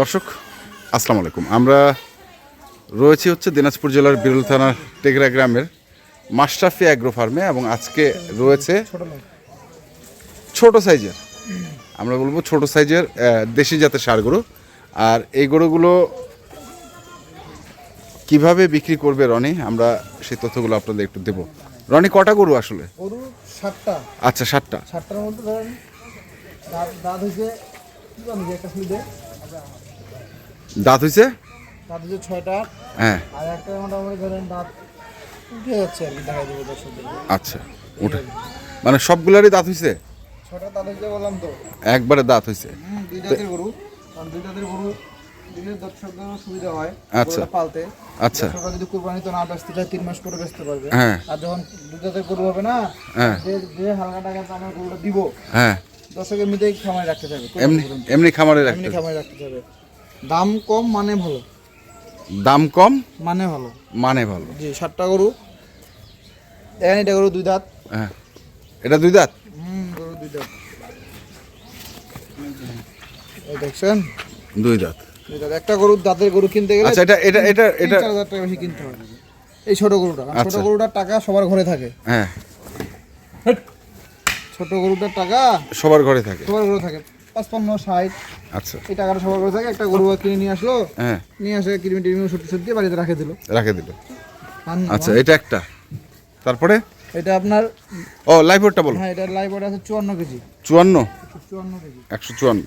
দর্শক আসসালামু আলাইকুম। আমরা রয়েছি হচ্ছে দিনাজপুর জেলার বিরল থানার টেকরা গ্রামের মাশরাফি অ্যাগ্রো ফার্মে এবং আজকে রয়েছে ছোট সাইজের আমরা বলব ছোট সাইজের দেশি জাতের সার গরু। আর এই গরুগুলো কীভাবে বিক্রি করবে রনি? আমরা সেই তথ্যগুলো আপনাদের একটু দেবো। রনি কটা গরু আসলে? আচ্ছা সাতটা। সাতটার মধ্যে দাঁত দাঁত হয়েছে কি জানি যে একটা সুইদে দাঁত হয়েছে দাঁত হয়েছে ছয়টা। হ্যাঁ। আর একটা মোটামুটি ধরেন দাঁত উঠে যাচ্ছে আর কি দেখা আচ্ছা ওটা মানে সবগুলারই দাঁত হয়েছে ছয়টা দাঁত হয়েছে বললাম তো। একবারে দাঁত হয়েছে দুই গরু। কারণ দুই গরু দিলে দর্শকদের সুবিধা হয় আচ্ছা। পালতে। আচ্ছা। দর্শকরা যদি কুরবানি তো না চায় তিন মাস বেচতে পারবে। হ্যাঁ। আর যখন দুই গরু হবে না হ্যাঁ। যে যে হালকা টাকা আমার গরুটা দিব হ্যাঁ। দর্শক এমনিতেই খামায় রাখতে চাবে এমনি এমনি খামারে এমনি রাখতে চাবে দাম কম মানে ভালো। দাম কম মানে ভালো। মানে ভালো। জি সাতটা গরু। দেখেন এটা গরু দুই দাঁত। হ্যাঁ। এটা দুই দাঁত? হুম গরু দুই দাঁত। এই দেখছেন? দুই দাঁত। দুই দাঁত। একটা গরু দাঁতের গরু কিনতে গেলে আচ্ছা এটা এটা এটা এটা চার হাজার টাকা বেশি কিনতে হবে। এই ছোট গরুটা। ছোট আচ্ছা। গরুটার টাকা সবার ঘরে থাকে। হ্যাঁ। ছোট গরুটার টাকা সবার ঘরে থাকে। সবার ঘরে থাকে। পাঁচপান্ন ষাট। আচ্ছা। এই টাকাটা সবার ঘরে থাকে। একটা গরু কিনে নিয়ে আসলো। হ্যাঁ। নিয়ে আসে কিরমি টিরমি ওষুধ টষুধ দিয়ে বাড়িতে রাখে দিল। রাখে দিল। আচ্ছা এটা একটা। তারপরে? এটা আপনার ও লাইভরটা বলো। হ্যাঁ এটা লাইভ আছে চুয়ান্ন কেজি। চুয়ান্ন? চুয়ান্ন কেজি। একশো চুয়ান্ন।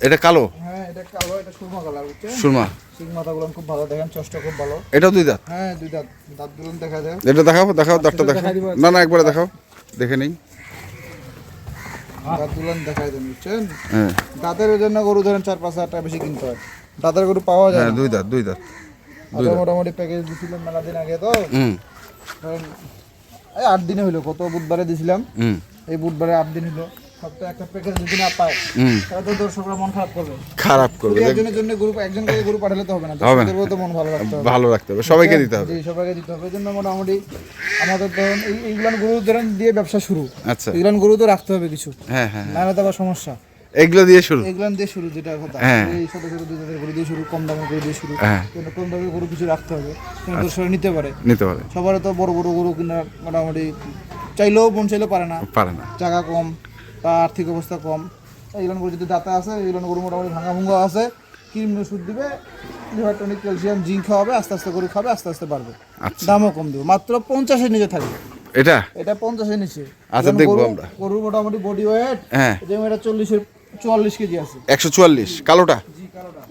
এটা কালো? হ্যাঁ এটা কালো এটা সুরমা কালার বুঝছেন? সুরমা। সিং মাথাগুলো খুব ভালো দেখেন চষ্টা খুব ভালো। এটাও দুই দাঁত? হ্যাঁ দুই দাঁত। দাঁত দুলন দেখা যায়। এটা দেখাও দেখাও দাঁতটা দেখাও। না না একবারে দেখাও। দেখে নেই। দাঁত দুলন দেন বুঝছেন? হ্যাঁ। দাঁতের জন্য গরু ধরেন চার পাঁচ হাজার টাকা বেশি কিনতে হয়। দাঁতের গরু পাওয়া যায় হ্যাঁ দুই দাঁত দুই দাঁত আগে মোটামুটি প্যাকেজ দিছিলাম মেলা দিন আগে তো? হুম। ধরেন এই আট দিনে হইল কত বুধবারে দিছিলাম? হুম। এই বুধবারে আট দিন হইল। সপ্তাহে একটা প্যাকেজ যদি না পায় তাহলে তো দর্শকরা মন খারাপ করবে। খারাপ করবে একজনের জন্য গরু একজন করে গরু পাঠালে তো হবে না হবে না। তো মন ভালো রাখতে হবে। ভালো রাখতে হবে সবাইকে দিতে হবে। জি সবাইকে দিতে হবে এই মোটামুটি আমাদের ধরুন এইগুলান গরু ধরেন দিয়ে ব্যবসা শুরু। আচ্ছা। এগুলান গরু তো রাখতে হবে কিছু। হ্যাঁ হ্যাঁ নাহলে তো আবার সমস্যা। এগুলো দিয়ে শুরু। এগুলান দিয়ে শুরু যেটা কথা। হ্যাঁ। এই ছোট ছোট দুই জাতের গরু দিয়ে শুরু কম দামের গরু দিয়ে শুরু। কিন্তু কম দামের গরু কিছু রাখতে হবে দর্শকরা নিতে পারে। নিতে পারে। সবার তো বড় বড় গরু কিনা মোটামুটি চাইলেও মন চাইলেও পারে না। পারে না। জায়গা কম। বা আর্থিক অবস্থা কম। এইগুলো গরু যদি দাতা আছে এইগুলো গরু মোটামুটি ভাঙা ভুঙ্গা আছে ক্রিম ওষুধ দিবে লিভার টনিক ক্যালসিয়াম জিঙ্ক খাওয়াবে আস্তে আস্তে গরু খাবে আস্তে আস্তে বাড়বে। আচ্ছা। দামও কম দেবে মাত্র পঞ্চাশের নিচে থাকবে। এটা? এটা পঞ্চাশের নিচে। আচ্ছা, দেখব আমরা। গরুর মোটামুটি বডি ওয়েট হ্যাঁ। যেমন এটা চল্লিশের চুয়াল্লিশ কেজি আছে। একশো চুয়াল্লিশ কালোটা?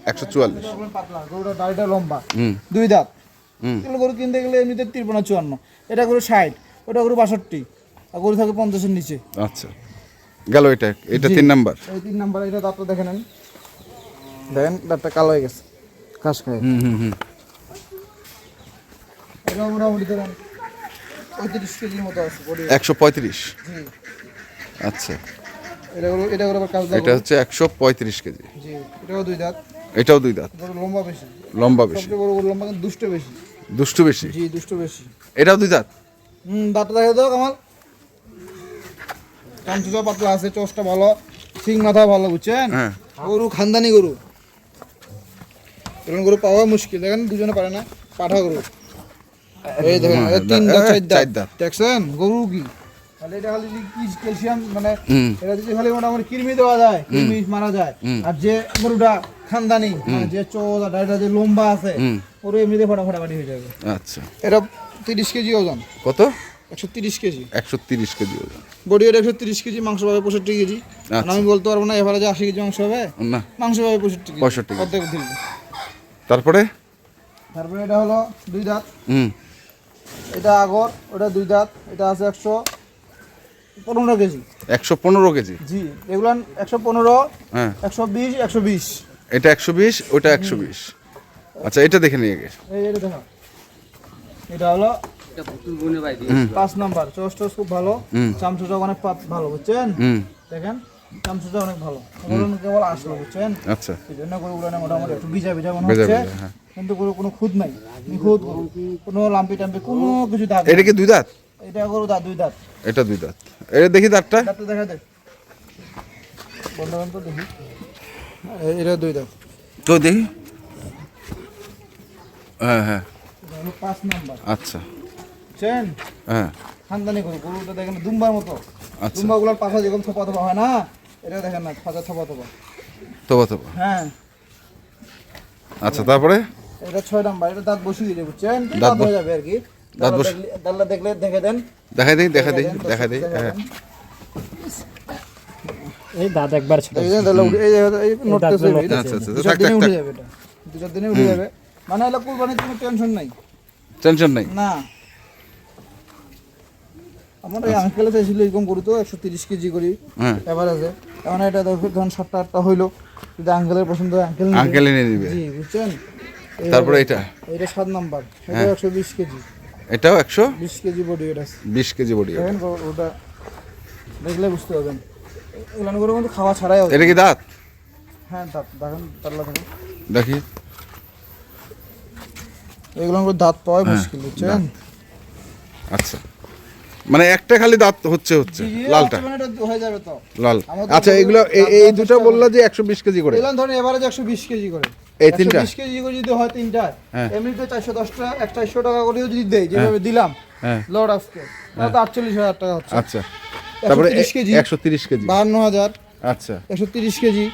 একশো চুয়াল্লিশ। পাতলা গরুটা দাড়িটা লম্বা। হুম। দুই দাঁত। এগুলো গরু কিনতে গেলে এমনিতে তিরপনা চুয়ান্ন। এটা গরু ষাট ওটা গরু বাষট্টি। আর গরু থাকে পঞ্চাশের নিচে। আচ্ছা। গেল এটা এটা তিন নাম্বার। এই তিন নাম্বার এটা দাঁতটা দেখে নেন। দেখেন দাঁতটা কালো হয়ে গেছে। কাজ খায়। হুম হুম হুম। এটা মোটামুটি ধরেন পঁয়ত্রিশ কেজির মতো আছে একশো পঁয়ত্রিশ? আচ্ছা। এটা হচ্ছে একশো পঁয়ত্রিশ কেজি। এটাও দুই দাঁত। এটাও দুই দাঁত। লম্বা বেশি। লম্বা বেশি। লম্বা দুষ্ট বেশি। দুষ্টু বেশি? জি দুষ্ট বেশি। এটাও দুই দাঁত? হুম দাঁতটা দেখে দাও কামাল কামচুচা পাতলা আছে চোষটা ভালো সিং মাথা ভালো বুঝছেন? হ্যাঁ। গরু খানদানি গরু। এরকম গরু পাওয়া মুশকিল দেখেন দুজনে পারে না পাঠা গরু। এই দেখেন তিন চার চার দাঁত। দাঁত দেখছেন? গরু কি? তাহলে এটা খালি কি ক্যালসিয়াম মানে এটা যদি খালি মোটামুটি কৃমি দেওয়া যায় কৃমি মারা যায় আর যে গরুটা খানদানি মানে যে আর যে লম্বা আছে এমনিতে হয়ে যাবে। আচ্ছা। এটা তিরিশ কেজি ওজন। কত? একশো তিরিশ কেজি। একশো তিরিশ কেজি ওজন। বডি ওয়েট একশো তিরিশ কেজি মাংস পাবে পঁয়ষট্টি কেজি। আর আমি বলতে পারব না এবারে যে আশি কেজি মাংস হবে না। মাংস পাবে পঁয়ষট্টি 65 অর্ধেক দিল তারপরে? তারপরে এটা হলো দুই দাঁত। হুম। এটা আগর ওটা দুই দাঁত এটা আছে একশো পনেরো কেজি। একশো পনেরো কেজি? জি এগুলো একশো পনেরো হ্যাঁ। একশো বিশ একশো বিশ। এটা একশো বিশ ওটা একশো বিশ। আচ্ছা এটা দেখে নিয়ে গে এই এটা দেখো। এটা হলো পাঁচ নাম্বার চোস খুব ভালো। চামচুটা অনেক পাত- ভালো বুঝছেন? দেখেন চামচুটা অনেক ভালো। কেবল আসলো বুঝছেন? আচ্ছা। এই জন্য গরুগুলো না মোটামুটি একটু ভিজা ভিজা মনে হচ্ছে। হ্যাঁ। কিন্তু গরু কোনো খুদ নাই নিখুঁত কোনো লাম্পি টাম্পি কোনো কিছু দাগ নেই। এটা কি দুই দাঁত? এটা গরু দাঁত দুই দাঁত। এটা দুই দাঁত। এটা দেখি দাঁতটা। দাঁতটা দেখা দে। বন্ধ তো দেখি এটা দুই দাও তো দেখি। হ্যাঁ হ্যাঁ। পাঁচ নাম্বার। আচ্ছা। চেন হ্যাঁ। খানদানি গরু গরুটা দেখেন দুম্বার মতো। আচ্ছা। দুম্বাগুলোর পাশা যেরকম থপা থপা হয় না এটা দেখেন না পাশা থপা থপা তবা তবা হ্যাঁ। আচ্ছা তারপরে? এটা ছয় নাম্বার এটা দাঁত বসিয়ে দিলে বুঝছেন? দাঁত হয়ে যাবে আর কি। দাঁত বস- দাল্লা দেখলে দেখে দেন। দেখাই দিই দেখাই দিই দেখাই দিই হ্যাঁ। এই দাঁত একবার ছোট দেখেছেন দাল্লা এই এই নড়তেছে আচ্ছা, আচ্ছা, থাক, থাক, উঠে যাবে এটা। দু চার দিনে উঠে যাবে। মানে কুরবানির কোনো টেনশন নাই। টেনশন নেই? না। আমার এই আঙ্কেলে চাইছিল এরকম করি তো একশো তিরিশ কেজি করি এবার আছে এখন এটা ধরুন সাতটা আটটা হইল যদি আঙ্কেলের পছন্দ হয় আঙ্কেল। আঙ্কেল এনে নিবে। জি বুঝছেন? তারপরে এটা? এটা সাত নাম্বার এটা হ্যাঁ। একশো বিশ কেজি। এটাও একশো? বিশ কেজি বডি এটা বিশ কেজি বডি দেখেন ও- ওটা দেখলে বুঝতে পারবেন। এগুলো করে কিন্তু খাওয়া ছাড়াই এটা কি দাঁত? হ্যাঁ দাঁত দেখেন তাল্লা দেখেন। দেখি। এগুলো দাঁত পাওয়া হ্যাঁ, মুশকিল বুঝছেন? আচ্ছা। মানে একটা খালি দাঁত হচ্ছে হচ্ছে লালটা। মানে হয়ে যাবে তো। লাল। আচ্ছা এগুলো এই দুটো বলল যে একশো বিশ কেজি করে। এগুলো ধরেন এভারেজ একশো বিশ কেজি করে। এই তিনটা? বিশ কেজি করে যদি হয় তিনটা হ্যাঁ। এমনিতে চারশো দশ টাকা এক চারশো টাকা করেও যদি দেয় যেভাবে দিলাম হ্যাঁ। লর্ড আজকে তাহলে আটচল্লিশ হাজার টাকা হচ্ছে। আচ্ছা। তারপরে 130 কেজি। একশো তিরিশ কেজি। বাহান্ন হাজার আচ্ছা। একশো তিরিশ কেজি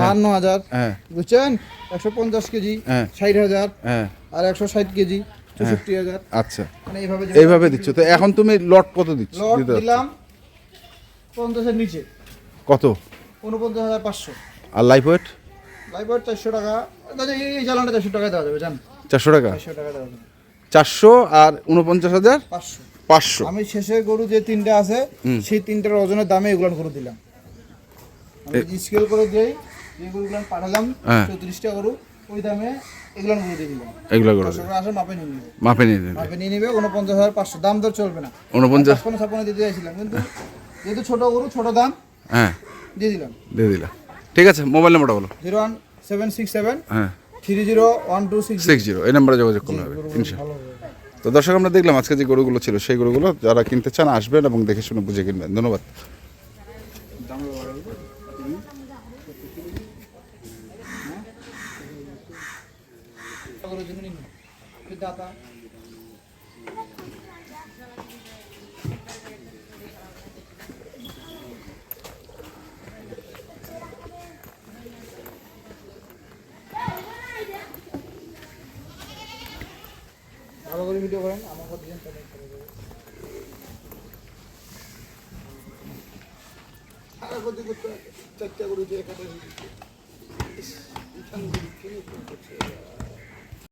বাহান্ন হাজার হ্যাঁ। বুঝছেন? একশো পঞ্চাশ কেজি হ্যাঁ। ষাট হাজার হ্যাঁ। আর একশো ষাট কেজি। চৌষট্টি হাজার। আচ্ছা। মানে এইভাবে এইভাবে দিচ্ছ। তো এখন তুমি লট কত দিচ্ছ? দিলাম পঞ্চাশের নিচে। কত? উনপঞ্চাশ হাজার পাঁচশো। আর লাইফ ওয়েট লাইফ চারশো টাকা। দাদা এই জ্বালানটা চারশো টাকায় দেওয়া যাবে জান। চারশো টাকা? চারশো টাকা দেওয়া যাবে। চারশো আর উনপঞ্চাশ হাজার? পাঁচশো। পাঁচশো। আমি শেষে গরু যে তিনটা আছে সেই তিনটার ওজনের দামে এগুলো গরু দিলাম। স্কেল করে দিই যে গরুগুলো পাঠালাম হ্যাঁ। চৌত্রিশটা গরু ওই দামে এগুলো দিয়ে দিলাম করে মাপে নিয়ে নেবে। মাপে নিয়ে নেবে। মাপে নিয়ে নেবে উনপঞ্চাশ হাজার পাঁচশো। দাম দর চলবে না। দিতে চাইছিলাম কিন্তু যেহেতু ছোট গরু ছোট দাম হ্যাঁ। দিয়ে দিলাম। দিয়ে দিলা ঠিক আছে মোবাইল নাম্বারটা বলো। হ্যাঁ। Three zero one two six six zero. এই নাম্বারে যোগাযোগ করলে হবে। তো দর্শক আমরা দেখলাম আজকে যে গরুগুলো ছিল সেই গরুগুলো যারা কিনতে চান আসবেন এবং দেখে শুনে বুঝে কিনবেন। ধন্যবাদ গরুর জন্য নিন দাতা। ভালো করে ভিডিও করেন কথা দিন তাহলে করে দেবো। আর করতে করতে চারটা করে দিয়ে একটা